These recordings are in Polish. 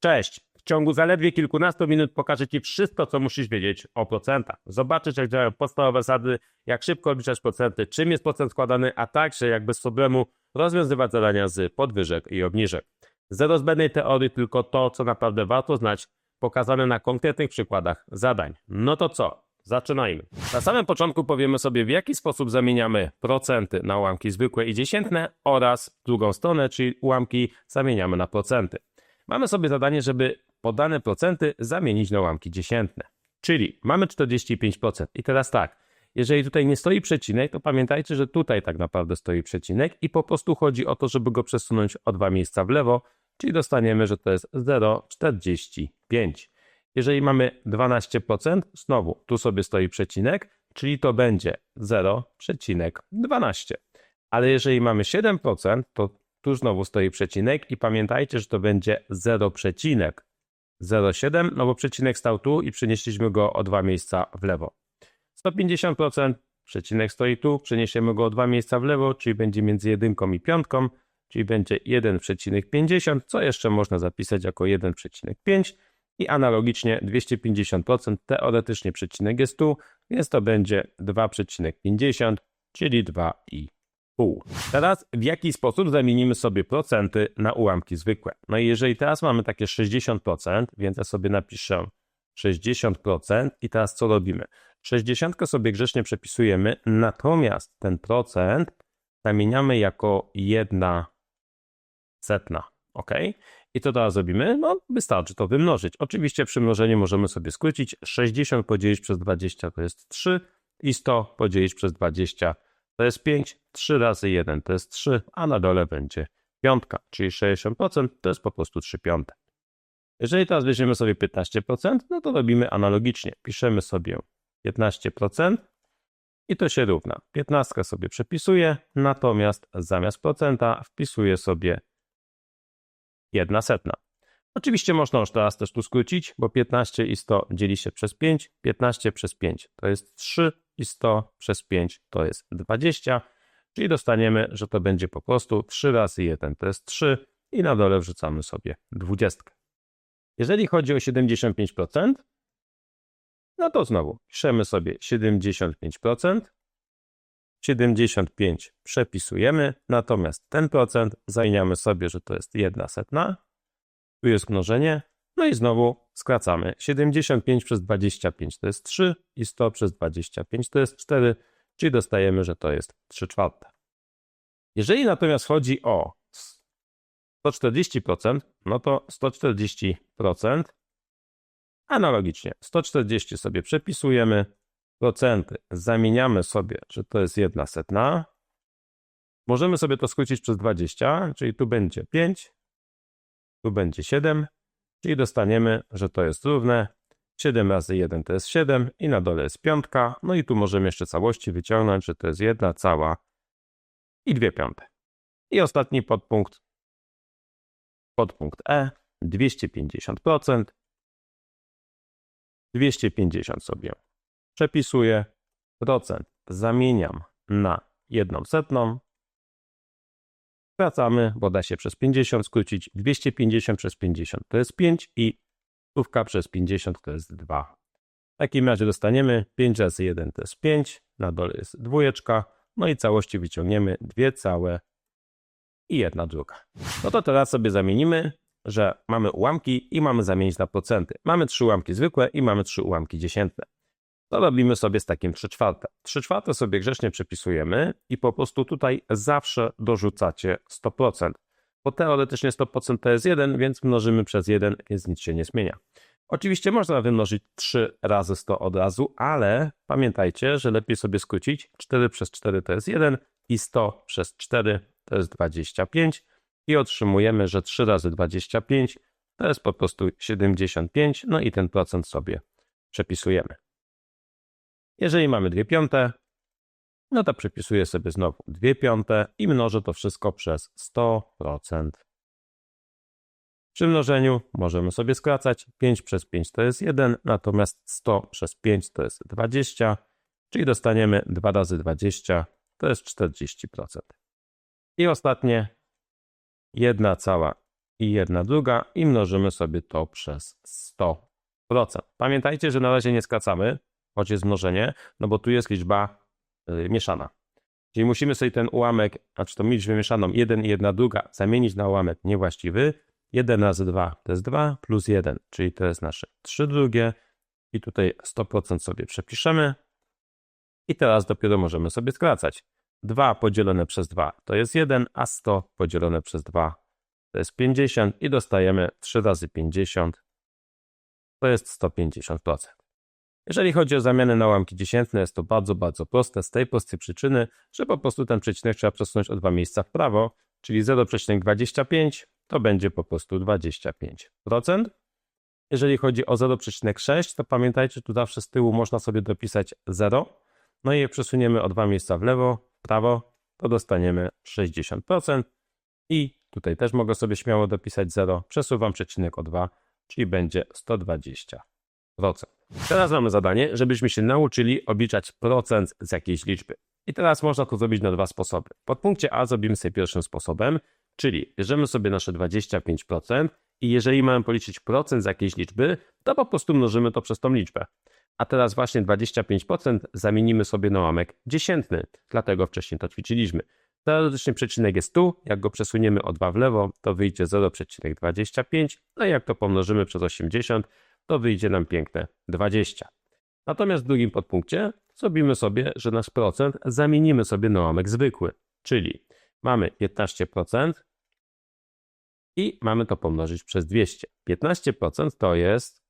Cześć! W ciągu zaledwie kilkunastu minut pokażę Ci wszystko, co musisz wiedzieć o procentach. Zobaczysz, jak działają podstawowe zasady, jak szybko obliczać procenty, czym jest procent składany, a także jak bez problemu rozwiązywać zadania z podwyżek i obniżek. Zero zbędnej teorii, tylko to, co naprawdę warto znać, pokazane na konkretnych przykładach zadań. No to co? Zaczynajmy. Na samym początku powiemy sobie, w jaki sposób zamieniamy procenty na ułamki zwykłe i dziesiętne oraz drugą stronę, czyli ułamki zamieniamy na procenty. Mamy sobie zadanie, żeby podane procenty zamienić na ułamki dziesiętne. Czyli mamy 45%. I teraz tak, jeżeli tutaj nie stoi przecinek, to pamiętajcie, że tutaj tak naprawdę stoi przecinek i po prostu chodzi o to, żeby go przesunąć o dwa miejsca w lewo, czyli dostaniemy, że to jest 0,45. Jeżeli mamy 12%, znowu tu sobie stoi przecinek, czyli to będzie 0,12. Ale jeżeli mamy 7%, to tu znowu stoi przecinek i pamiętajcie, że to będzie 0,07, no bo przecinek stał tu i przenieśliśmy go o dwa miejsca w lewo. 150%, przecinek stoi tu, przeniesiemy go o dwa miejsca w lewo, czyli będzie między jedynką i piątką, czyli będzie 1,50, co jeszcze można zapisać jako 1,5 i analogicznie 250% teoretycznie przecinek jest tu, więc to będzie 2,50, czyli 2,5. Teraz w jaki sposób zamienimy sobie procenty na ułamki zwykłe? No i jeżeli teraz mamy takie 60%, więc ja sobie napiszę 60% i teraz co robimy? 60 sobie grzecznie przepisujemy, natomiast ten procent zamieniamy jako jedna setna. Ok? I co teraz zrobimy? No, wystarczy to wymnożyć. Oczywiście przy mnożeniu możemy sobie skrócić. 60 podzielić przez 20 to jest 3 i 100 podzielić przez 20 to jest 5. 3 razy 1 to jest 3, a na dole będzie piątka, czyli 60% to jest po prostu 3 piąte. Jeżeli teraz weźmiemy sobie 15%, no to robimy analogicznie. Piszemy sobie 15% i to się równa. 15 sobie przepisuję, natomiast zamiast procenta wpisuję sobie 1 setna. Oczywiście można już teraz też tu skrócić, bo 15 i 100 dzieli się przez 5. 15 przez 5 to jest 3 i 100 przez 5 to jest 20, czyli dostaniemy, że to będzie po prostu 3 razy 1 to jest 3 i na dole wrzucamy sobie 20. Jeżeli chodzi o 75%, no to znowu piszemy sobie 75%, 75 przepisujemy, natomiast ten procent zajmiemy sobie, że to jest 1 setna, tu jest mnożenie, no i znowu skracamy. 75 przez 25 to jest 3 i 100 przez 25 to jest 4, czyli dostajemy, że to jest 3 czwarte. Jeżeli natomiast chodzi o 140%, no to 140% analogicznie 140 sobie przepisujemy, procenty zamieniamy sobie, że to jest jedna setna. Możemy sobie to skrócić przez 20, czyli tu będzie 5, tu będzie 7, czyli dostaniemy, że to jest równe 7 razy 1 to jest 7 i na dole jest piątka. No i tu możemy jeszcze całości wyciągnąć, że to jest jedna cała i dwie piąte. I ostatni podpunkt, podpunkt E, 250%. 250 sobie przepisuję, procent zamieniam na jedną setną, Wracamy, bo da się przez 50 skrócić. 250 przez 50 to jest 5 i stówka przez 50 to jest 2. W takim razie dostaniemy 5 razy 1 to jest 5, na dole jest dwójeczka, no i całości wyciągniemy dwie całe i jedna druga. No to teraz sobie zamienimy, że mamy ułamki i mamy zamienić na procenty. Mamy trzy ułamki zwykłe i mamy trzy ułamki dziesiętne to robimy sobie z takim 3 czwarte. 3 czwarte sobie grzecznie przepisujemy i po prostu tutaj zawsze dorzucacie 100%. Bo teoretycznie 100% to jest 1, więc mnożymy przez 1, więc nic się nie zmienia. Oczywiście można wymnożyć 3 razy 100 od razu, ale pamiętajcie, że lepiej sobie skrócić. 4 przez 4 to jest 1 i 100 przez 4 to jest 25 i otrzymujemy, że 3 razy 25 to jest po prostu 75, no i ten procent sobie przepisujemy. Jeżeli mamy 2 piąte, no to przepisuję sobie znowu 2 piąte i mnożę to wszystko przez 100%. Przy mnożeniu możemy sobie skracać. 5 przez 5 to jest 1, natomiast 100 przez 5 to jest 20, czyli dostaniemy 2 razy 20 to jest 40%. I ostatnie 1 cała i 1 druga i mnożymy sobie to przez 100%. Pamiętajcie, że na razie nie skracamy, choć jest mnożenie, no bo tu jest liczba y, mieszana. Czyli musimy sobie ten ułamek, znaczy tą liczbę mieszaną 1 i 1 druga zamienić na ułamek niewłaściwy. 1 razy 2 to jest 2 plus 1, czyli to jest nasze 3 drugie i tutaj 100% sobie przepiszemy. I teraz dopiero możemy sobie skracać. 2 podzielone przez 2 to jest 1, a 100 podzielone przez 2 to jest 50 i dostajemy 3 razy 50 to jest 150%. Jeżeli chodzi o zamianę na ułamki dziesiętne, jest to bardzo, bardzo proste z tej prostej przyczyny, że po prostu ten przecinek trzeba przesunąć o dwa miejsca w prawo, czyli 0,25 to będzie po prostu 25%. Jeżeli chodzi o 0,6, to pamiętajcie, tu zawsze z tyłu można sobie dopisać 0, no i je przesuniemy o dwa miejsca w lewo, w prawo, to dostaniemy 60%. I tutaj też mogę sobie śmiało dopisać 0, przesuwam przecinek o 2, czyli będzie 120%. Teraz mamy zadanie, żebyśmy się nauczyli obliczać procent z jakiejś liczby. I teraz można to zrobić na dwa sposoby. Pod punkcie A zrobimy sobie pierwszym sposobem, czyli bierzemy sobie nasze 25% i jeżeli mamy policzyć procent z jakiejś liczby, to po prostu mnożymy to przez tą liczbę. A teraz właśnie 25% zamienimy sobie na łamek dziesiętny, dlatego wcześniej to ćwiczyliśmy. Teoretycznie przecinek jest tu, jak go przesuniemy o 2 w lewo, to wyjdzie 0,25, no i jak to pomnożymy przez 80, to wyjdzie nam piękne 20. Natomiast w drugim podpunkcie zrobimy sobie, że nasz procent zamienimy sobie na łamek zwykły, czyli mamy 15% i mamy to pomnożyć przez 200. 15% to jest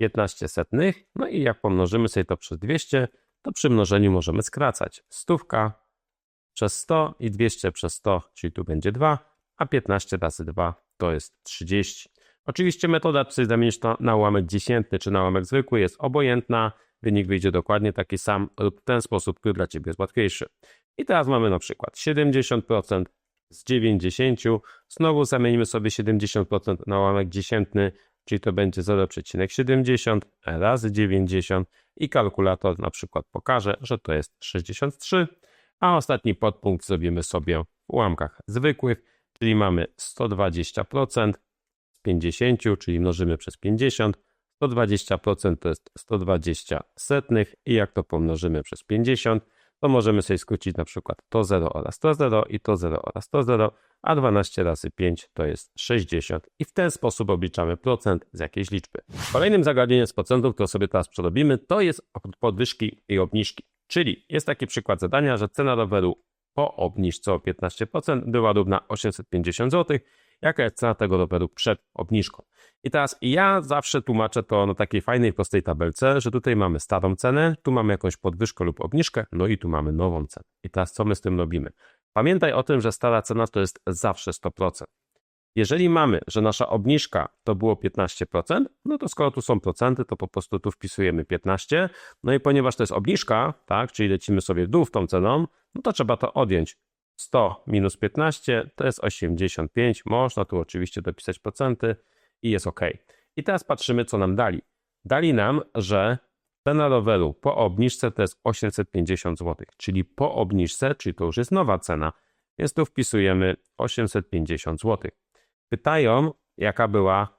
15 setnych, no i jak pomnożymy sobie to przez 200, to przy mnożeniu możemy skracać. Stówka przez 100 i 200 przez 100, czyli tu będzie 2, a 15 razy 2 to jest 30. Oczywiście metoda, czy zamienić to na ułamek dziesiętny, czy na ułamek zwykły jest obojętna, wynik wyjdzie dokładnie taki sam lub ten sposób, który dla Ciebie jest łatwiejszy. I teraz mamy na przykład 70% z 90, znowu zamienimy sobie 70% na ułamek dziesiętny, czyli to będzie 0,70 razy 90 i kalkulator na przykład pokaże, że to jest 63, a ostatni podpunkt zrobimy sobie w ułamkach zwykłych, czyli mamy 120% 50, czyli mnożymy przez 50. 120% to jest 120 setnych i jak to pomnożymy przez 50, to możemy sobie skrócić na przykład to 0 oraz to 0 i to 0 oraz to 0, a 12 razy 5 to jest 60 i w ten sposób obliczamy procent z jakiejś liczby. Kolejnym zagadnieniem z procentów, które sobie teraz przerobimy, to jest podwyżki i obniżki. Czyli jest taki przykład zadania, że cena roweru po obniżce o 15% była równa 850 zł jaka jest cena tego roweru przed obniżką. I teraz ja zawsze tłumaczę to na takiej fajnej, prostej tabelce, że tutaj mamy starą cenę, tu mamy jakąś podwyżkę lub obniżkę, no i tu mamy nową cenę. I teraz co my z tym robimy? Pamiętaj o tym, że stara cena to jest zawsze 100%. Jeżeli mamy, że nasza obniżka to było 15%, no to skoro tu są procenty, to po prostu tu wpisujemy 15. No i ponieważ to jest obniżka, tak, czyli lecimy sobie w dół w tą ceną, no to trzeba to odjąć. 100 minus 15 to jest 85. Można tu oczywiście dopisać procenty i jest ok. I teraz patrzymy, co nam dali. Dali nam, że cena roweru po obniżce to jest 850 zł, czyli po obniżce, czyli to już jest nowa cena, więc tu wpisujemy 850 zł. Pytają, jaka była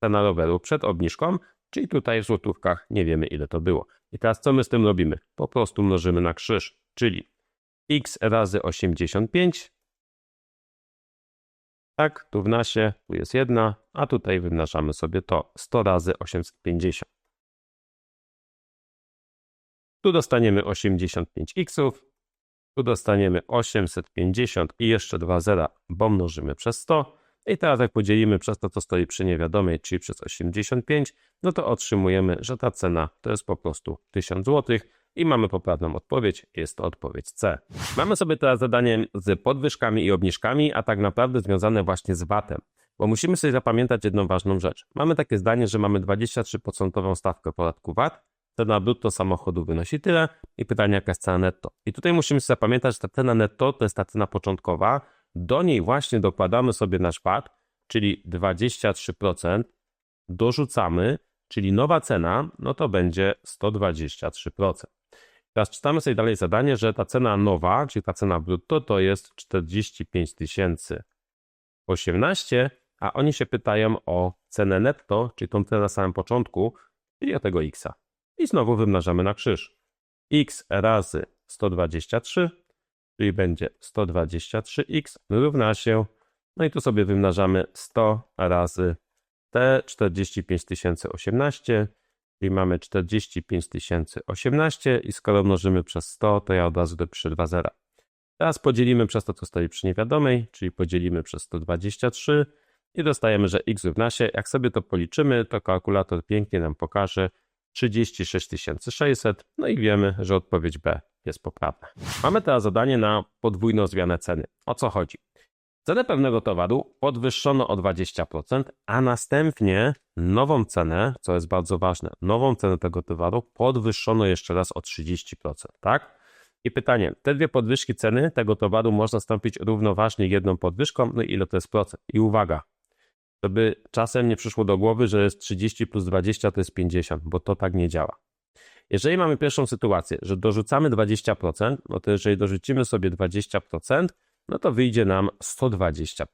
cena roweru przed obniżką, czyli tutaj w złotówkach nie wiemy ile to było. I teraz co my z tym robimy? Po prostu mnożymy na krzyż, czyli x razy 85. Tak, tu w nasie, tu jest jedna, a tutaj wymnażamy sobie to 100 razy 850. Tu dostaniemy 85 x, tu dostaniemy 850 i jeszcze 2 zera, bo mnożymy przez 100. I teraz jak podzielimy przez to, co stoi przy niewiadomej, czyli przez 85, no to otrzymujemy, że ta cena to jest po prostu 1000 zł i mamy poprawną odpowiedź, jest to odpowiedź C. Mamy sobie teraz zadanie z podwyżkami i obniżkami, a tak naprawdę związane właśnie z VAT-em. Bo musimy sobie zapamiętać jedną ważną rzecz. Mamy takie zdanie, że mamy 23% stawkę podatku VAT, cena brutto samochodu wynosi tyle i pytanie jaka jest cena netto. I tutaj musimy sobie zapamiętać, że ta cena netto to jest ta cena początkowa, do niej właśnie dokładamy sobie nasz VAT, czyli 23%, dorzucamy, czyli nowa cena, no to będzie 123%. Teraz czytamy sobie dalej zadanie, że ta cena nowa, czyli ta cena brutto to jest 45 018, a oni się pytają o cenę netto, czyli tą cenę na samym początku, czyli o tego x. I znowu wymnażamy na krzyż. x razy 123, czyli będzie 123x równa się, no i tu sobie wymnażamy 100 razy te 45 018, czyli mamy 45 018 i skoro mnożymy przez 100, to ja od razu dopiszę 2 zera. Teraz podzielimy przez to, co stoi przy niewiadomej, czyli podzielimy przez 123 i dostajemy, że x równa się. Jak sobie to policzymy, to kalkulator pięknie nam pokaże 36 600, no i wiemy, że odpowiedź B jest poprawna. Mamy teraz zadanie na podwójną zmianę ceny. O co chodzi? Cenę pewnego towaru podwyższono o 20%, a następnie nową cenę, co jest bardzo ważne, nową cenę tego towaru podwyższono jeszcze raz o 30%, tak? I pytanie, te dwie podwyżki ceny tego towaru można nastąpić równoważnie jedną podwyżką, no i ile to jest procent? I uwaga, żeby czasem nie przyszło do głowy, że jest 30 plus 20 to jest 50, bo to tak nie działa. Jeżeli mamy pierwszą sytuację, że dorzucamy 20%, no to jeżeli dorzucimy sobie 20%, no to wyjdzie nam 120%,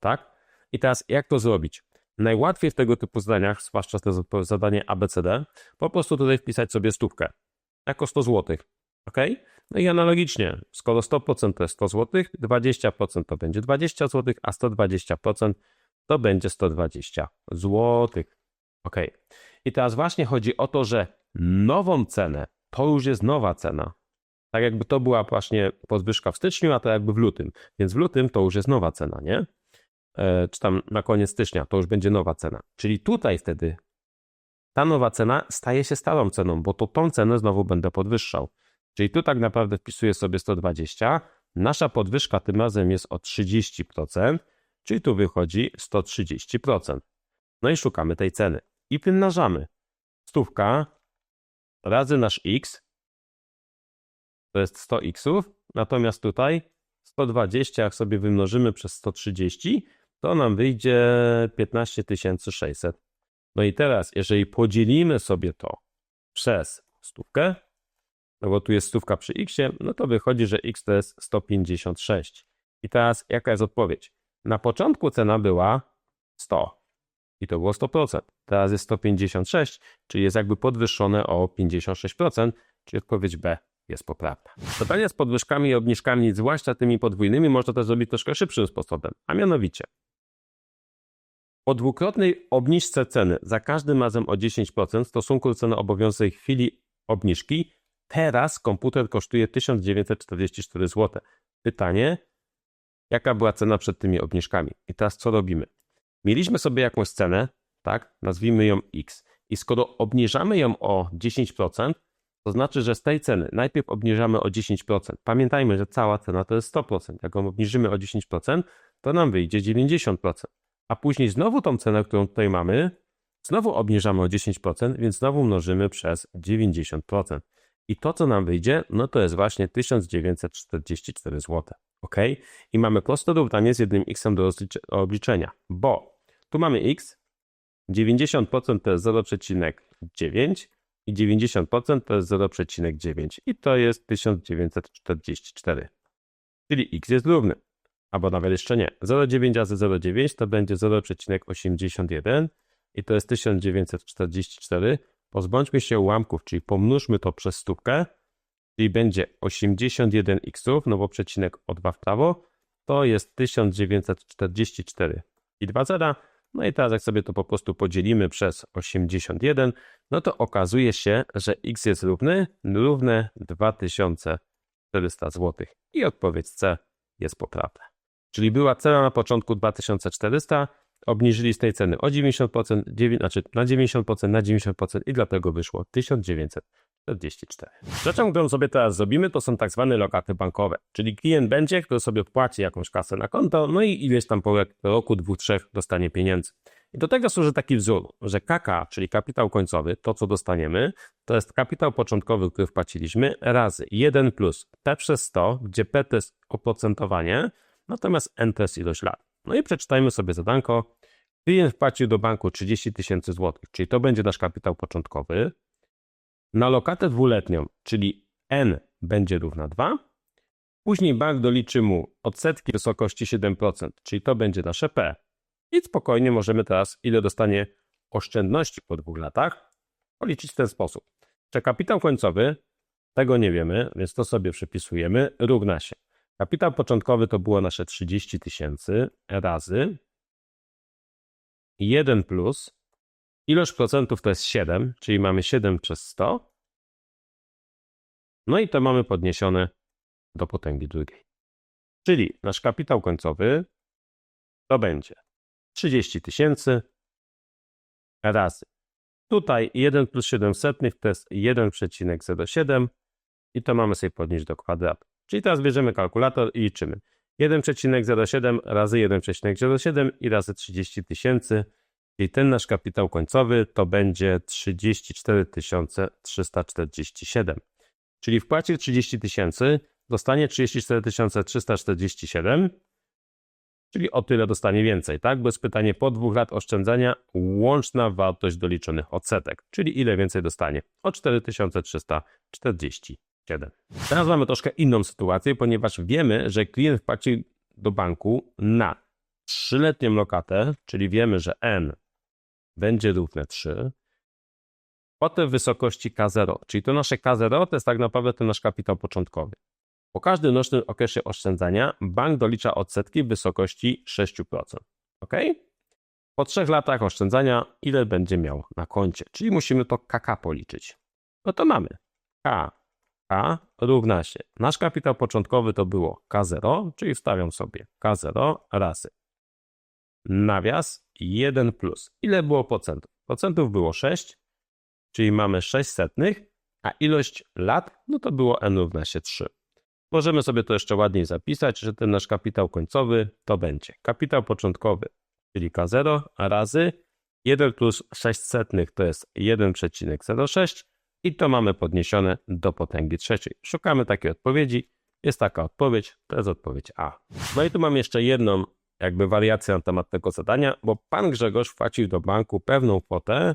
tak? I teraz jak to zrobić? Najłatwiej w tego typu zdaniach, zwłaszcza to zadanie ABCD, po prostu tutaj wpisać sobie stówkę jako 100 zł. Ok? No i analogicznie, skoro 100% to jest 100 zł, 20% to będzie 20 zł, a 120% to będzie 120 zł. Ok. I teraz właśnie chodzi o to, że nową cenę to już jest nowa cena. Tak jakby to była właśnie podwyżka w styczniu, a to jakby w lutym. Więc w lutym to już jest nowa cena, nie? E, czy tam na koniec stycznia to już będzie nowa cena. Czyli tutaj wtedy ta nowa cena staje się starą ceną, bo to tą cenę znowu będę podwyższał. Czyli tu tak naprawdę wpisuję sobie 120. Nasza podwyżka tym razem jest o 30%, czyli tu wychodzi 130%. No i szukamy tej ceny. I pomnażamy. Stówka razy nasz x to jest 100 xów, natomiast tutaj 120, jak sobie wymnożymy przez 130, to nam wyjdzie 15 600. No i teraz, jeżeli podzielimy sobie to przez stówkę, no bo tu jest stówka przy x, no to wychodzi, że x to jest 156. I teraz jaka jest odpowiedź? Na początku cena była 100 i to było 100%. Teraz jest 156, czyli jest jakby podwyższone o 56%, czyli odpowiedź B jest poprawna. Zadania z podwyżkami i obniżkami, zwłaszcza tymi podwójnymi, można też zrobić troszkę szybszym sposobem, a mianowicie po dwukrotnej obniżce ceny za każdym razem o 10% w stosunku do ceny obowiązującej chwili obniżki, teraz komputer kosztuje 1944 zł. Pytanie, jaka była cena przed tymi obniżkami? I teraz co robimy? Mieliśmy sobie jakąś cenę, tak, nazwijmy ją X. I skoro obniżamy ją o 10%, to znaczy, że z tej ceny najpierw obniżamy o 10%. Pamiętajmy, że cała cena to jest 100%. Jak ją obniżymy o 10%, to nam wyjdzie 90%. A później znowu tą cenę, którą tutaj mamy, znowu obniżamy o 10%, więc znowu mnożymy przez 90%. I to, co nam wyjdzie, no to jest właśnie 1944 zł. Ok? I mamy proste równanie z jednym x do obliczenia, bo tu mamy x, 90% to jest 0,9 i 90% to jest 0,9 i to jest 1944. Czyli x jest równy, albo nawet jeszcze nie. 0,9 razy 0,9 to będzie 0,81 i to jest 1944. Pozbądźmy się ułamków, czyli pomnóżmy to przez stówkę, czyli będzie 81 x, no bo przecinek o 2 w prawo, to jest 1944 i 2 zera. No i teraz jak sobie to po prostu podzielimy przez 81, no to okazuje się, że x jest równy, równe 2400 zł. I odpowiedź C jest poprawna. Czyli była cena na początku 2400, obniżyli z tej ceny o 90%, 9, znaczy na 90%, na 90% i dlatego wyszło 1944. Rzeczą, którą sobie teraz zrobimy, to są tak zwane lokaty bankowe, czyli klient będzie, który sobie wpłaci jakąś kasę na konto, no i ileś tam po roku, dwóch, trzech dostanie pieniędzy. I do tego służy taki wzór, że KK, czyli kapitał końcowy, to co dostaniemy, to jest kapitał początkowy, który wpłaciliśmy, razy 1 plus P przez 100, gdzie P to jest oprocentowanie, natomiast N to jest ilość lat. No i przeczytajmy sobie zadanko. Klient wpłacił do banku 30 tysięcy złotych, czyli to będzie nasz kapitał początkowy. Na lokatę dwuletnią, czyli N będzie równa 2. Później bank doliczy mu odsetki w wysokości 7%, czyli to będzie nasze P. I spokojnie możemy teraz, ile dostanie oszczędności po dwóch latach, policzyć w ten sposób. Czy kapitał końcowy, tego nie wiemy, więc to sobie przepisujemy, równa się. Kapitał początkowy to było nasze 30 tysięcy razy 1 plus ilość procentów to jest 7, czyli mamy 7 przez 100. No i to mamy podniesione do potęgi drugiej. Czyli nasz kapitał końcowy to będzie 30 tysięcy razy. Tutaj 1 plus 7 setnych to jest 1,07 i to mamy sobie podnieść do kwadratu. Czyli teraz bierzemy kalkulator i liczymy. 1,07 razy 1,07 i razy 30 tysięcy. Czyli ten nasz kapitał końcowy to będzie 34 347. Czyli wpłacił 30 tysięcy, dostanie 34 347, czyli o tyle dostanie więcej, tak? Bo jest pytanie po dwóch lat oszczędzania, łączna wartość doliczonych odsetek, czyli ile więcej dostanie? O 4347. Teraz mamy troszkę inną sytuację, ponieważ wiemy, że klient wpłacił do banku na trzyletnią lokatę, czyli wiemy, że N będzie równe 3, Potem wysokości K0, czyli to nasze K0 to jest tak naprawdę ten nasz kapitał początkowy. Po każdym rocznym okresie oszczędzania bank dolicza odsetki w wysokości 6%. Ok? Po trzech latach oszczędzania ile będzie miał na koncie, czyli musimy to KK policzyć. No to mamy K, K równa się. Nasz kapitał początkowy to było K0, czyli wstawiam sobie K0 razy nawias 1 plus. Ile było procentów? Procentów było 6, czyli mamy 6 setnych, a ilość lat, no to było n równa się 3. Możemy sobie to jeszcze ładniej zapisać, że ten nasz kapitał końcowy to będzie kapitał początkowy, czyli K0 razy 1 plus 6 setnych to jest 1,06 i to mamy podniesione do potęgi trzeciej. Szukamy takiej odpowiedzi. Jest taka odpowiedź, to jest odpowiedź A. No i tu mam jeszcze jedną jakby wariację na temat tego zadania, bo pan Grzegorz wpłacił do banku pewną kwotę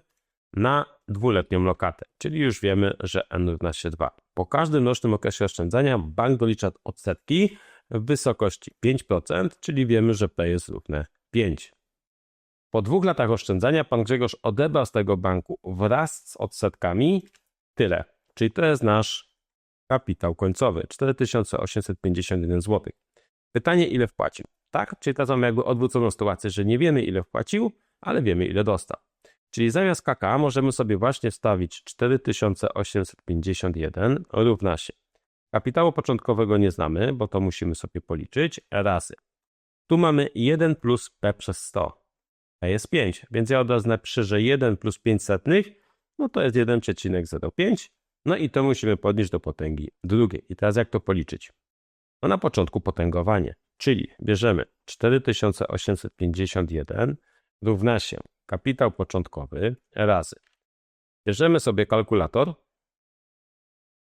na dwuletnią lokatę, czyli już wiemy, że n równa się 2. Po każdym rocznym okresie oszczędzania bank dolicza odsetki w wysokości 5%, czyli wiemy, że P jest równe 5. Po dwóch latach oszczędzania pan Grzegorz odebrał z tego banku wraz z odsetkami tyle, czyli to jest nasz kapitał końcowy 4851 zł. Pytanie, ile wpłacił? Tak? Czyli teraz mamy jakby odwróconą sytuację, że nie wiemy, ile wpłacił, ale wiemy, ile dostał. Czyli zamiast KK możemy sobie właśnie wstawić 4851 równa się. Kapitału początkowego nie znamy, bo to musimy sobie policzyć razy. Tu mamy 1 plus P przez 100. P jest 5, więc ja od razu napiszę, że 1 plus 5 setnych, no to jest 1,05. No i to musimy podnieść do potęgi drugiej. I teraz jak to policzyć? No na początku potęgowanie, czyli bierzemy 4851 równa się kapitał początkowy razy. Bierzemy sobie kalkulator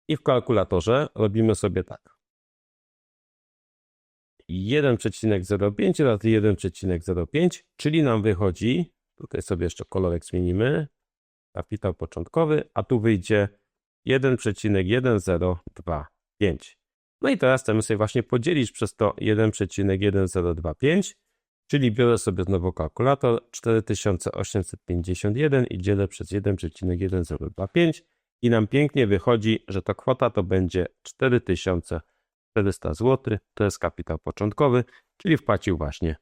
i w kalkulatorze robimy sobie tak. 1,05 razy 1,05, czyli nam wychodzi, tutaj sobie jeszcze kolorek zmienimy, kapitał początkowy, a tu wyjdzie 1,1025. No i teraz chcemy sobie właśnie podzielić przez to 1,1025 Czyli biorę sobie znowu kalkulator 4851 i dzielę przez 1,1025 i nam pięknie wychodzi, że to kwota to będzie 4400 zł. To jest kapitał początkowy, czyli wpłacił właśnie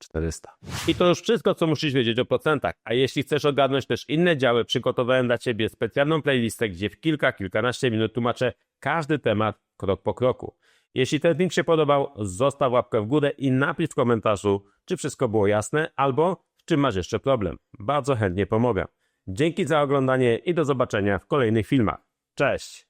4400. I to już wszystko, co musisz wiedzieć o procentach. A jeśli chcesz ogarnąć też inne działy, przygotowałem dla Ciebie specjalną playlistę, gdzie w kilka, kilkanaście minut tłumaczę każdy temat krok po kroku. Jeśli ten film się podobał, zostaw łapkę w górę i napisz w komentarzu, czy wszystko było jasne, albo w czym masz jeszcze problem. Bardzo chętnie pomogę. Dzięki za oglądanie i do zobaczenia w kolejnych filmach. Cześć!